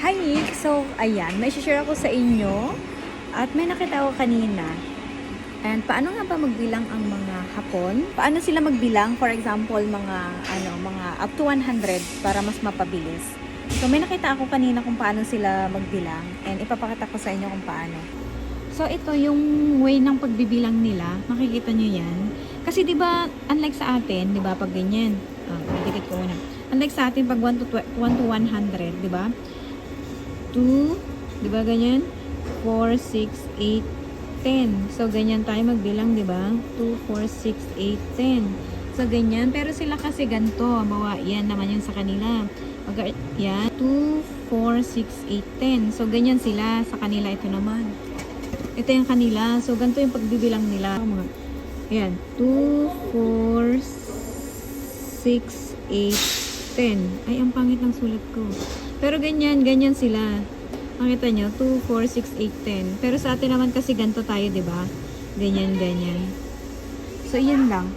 Hi Nick! So, ayan, may share ako sa inyo at may nakita ako kanina. And paano nga ba magbilang ang mga Hapon? Paano sila magbilang? For example, mga ano, mga up to 100 para mas mapabilis. So, may nakita ako kanina kung paano sila magbilang and ipapakita ko sa inyo kung paano. So, ito yung way ng pagbibilang nila. Makikita nyo yan. Kasi 'di ba unlike sa atin, 'di ba pag ganyan. Ah, dikit ko muna. Unlike sa atin pag 1 to, 1 to 100, 'di ba? 2, 'di ba ganyan? 4, 6, 8, 10. So, ganyan tayo magbilang, di ba? 2, 4, 6, 8, 10. So, ganyan. Pero sila kasi ganito. Bawa, yan naman yun sa kanila. Mag yan. 2, 4, 6, 8, 10. So, ganyan sila. Sa kanila, ito naman. Ito yung kanila. So, ganito yung pagbibilang nila. Mga, yan. 2, 4, 6, 8, 10. Ay, ang pangit ng sulat ko. Pero ganyan, ganyan sila. Makita nyo, 2, 4, 6, 8, 10. Pero sa atin naman kasi ganito tayo, ba? Ganyan, ganyan. So, yun lang.